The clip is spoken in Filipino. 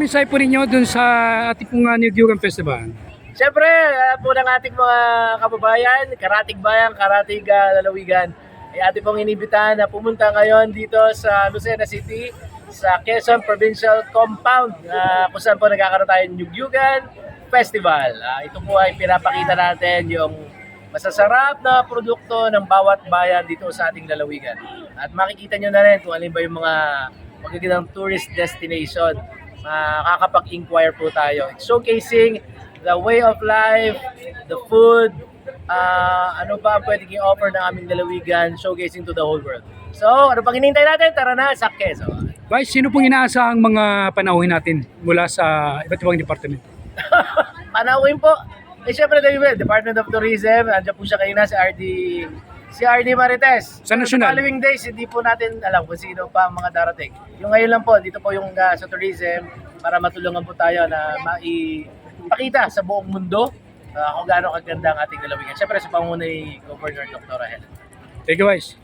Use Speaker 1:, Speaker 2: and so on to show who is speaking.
Speaker 1: mensahe po ninyo dun sa ating pong uh, Niyugyugan Festival?
Speaker 2: Siyempre, uh, po ng ating mga kababayan, karatig bayan, karatig ah, lalawigan, ay ating pong inibitahan na pumunta ngayon dito sa Lucena City, sa Quezon Provincial Compound, na kung saan po nagkakaroon tayo ng Yugyugan Festival. Ah, ito po ay pinapakita natin yung masasarap na produkto ng bawat bayan dito sa ating lalawigan. At makikita nyo na rin kung alin ba yung mga magagandang tourist destination. Makakapag-inquire po tayo. It's showcasing the way of life, the food, ah, ano pa ang pwedeng i-offer ng aming lalawigan, showcasing to the whole world. So, ano pang hinihintay natin? Tara na sa Quezon.
Speaker 1: Vice, sino pong inaasahang mga panauhin natin mula sa iba't ibang departamento?
Speaker 2: Panawin po. Eh, syempre, David, Department of Tourism, nandiyan po siya kanina, si RD, si RD Marites.
Speaker 1: Sa nasyonal?
Speaker 2: The following days, hindi po natin alam kung sino pa ang mga darating. Yung ngayon lang po, dito po yung ah, sa tourism, para matulungan po tayo na maipakita sa buong mundo ah, kung gaano kaganda ang ating lalawigan. Syempre, sa panguna ni Governor Dr. Helen.
Speaker 1: Thank you, Vice.